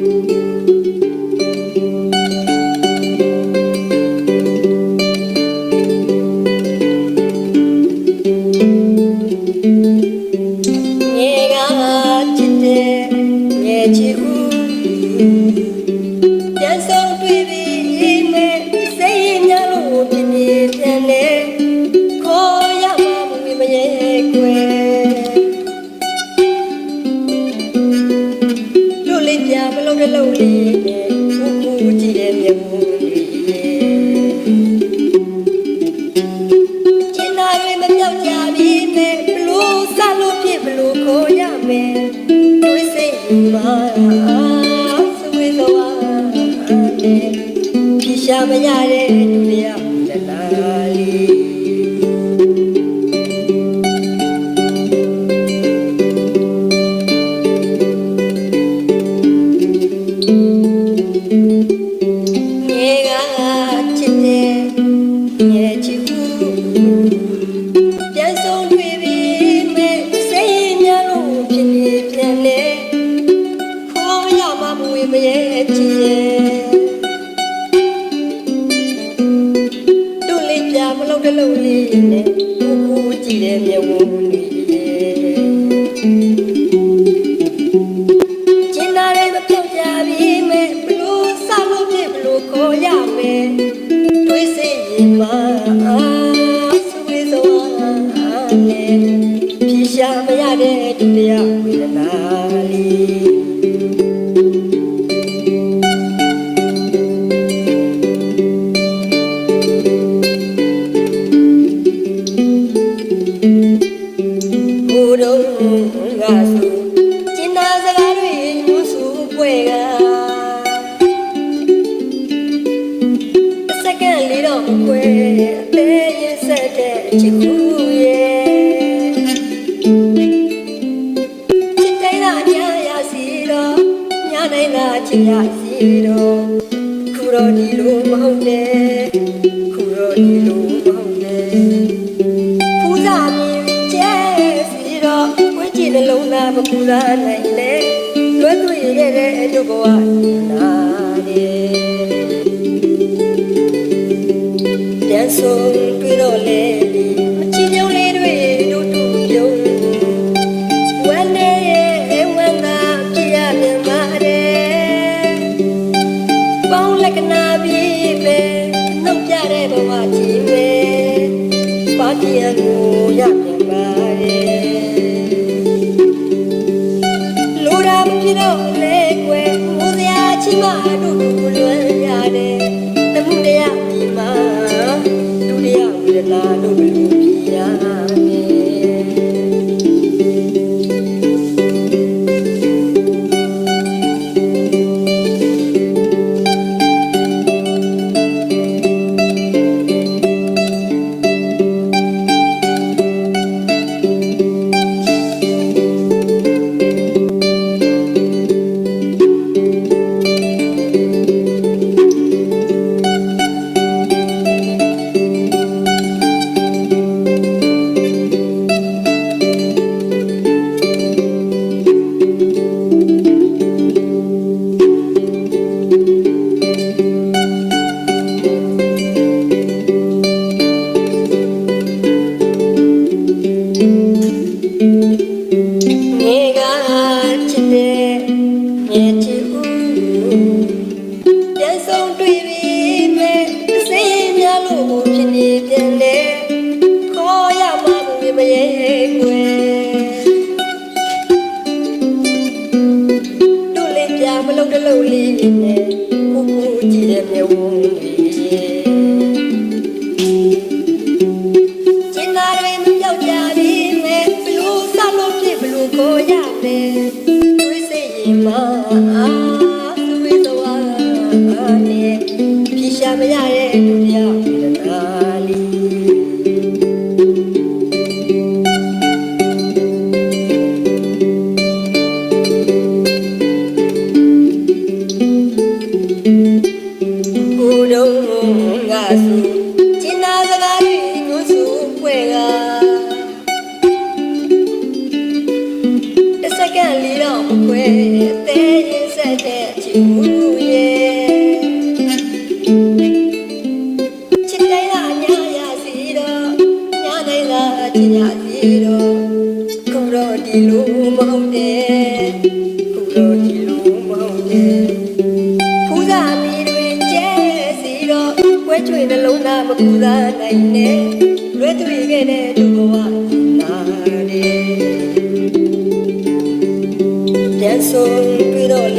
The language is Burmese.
င ကျင်နာတွေမပြောက်ကြပြီနဲ့ဘလို့စလို့ဖြစ်ဘလို့ခေါ်ရမယ်တွေးစိတ်မှာဆွေးသွားတယ်ဖြေရှာမရတဲ့ဒုတိယတလား လို့တစ်လုံးလေးနဲ့ကိုကိုကြည့်တဲ့မျက်ဝန်းလေးကျင်နာရဲမပြောက်ကြပြီမဲ့ဘလို့စလို့ဖြစ်ဘလို့ခေါ်ရမယ်တွေးစိတ်ရင်မှာ ရစီတော့ခုတော့ဒီလိုမဟုတ်နဲ့ခုတော့ဒီလိုမဟုတ်နဲ့ဖူးစားမြင်ကျဲစီတော့ဝင်းကြည့်နှလုံးသားမပူစားနိုင်လေလွတ်သွေခဲ့တဲ့ဒုက္ခဝနာနေပြန်ဆုံးတွေ့တော့လေဒီမချင်ကြုံလေးတွေတို့တူပြုံးဝမ်းနေရဲ့ဝမ်းသာပြရပြန်ပါတယ် လို့ဖြစ်နေပြန်လေခေါ်ရမှာမမရဲ့ကွယ်တို့လေးပြမလုံးတစ်လုံးလေးနဲ့ကိုကိုကြည့်တဲ့မျက်ဝန်းလေး နဲ့ဖြေရှာမရတဲ့ဒုတိယဝေဒနာလေးကိုယ်တော့ငါစုကျင်နာစကားတွေညှို့စုပွဲကတစ်စက္ကန့်လေးတော့မခွဲအသေးရင်ဆက်တဲ့အချစ် လားချစ်ရစီတော့ခုတော့ဒီလိုမဟုတ်တဲ့ခုတော့ဒီလိုမဟုတ်တဲ့ဖူးစာမီတွင်ကျဲစီတော့ဝဲချွေနှလုံးသားမကူစားနိုင်နဲ့လွဲတွေ့ခဲ့တဲ့ဒုဘဝနာရီပြန်ဆုံးပြီးတော့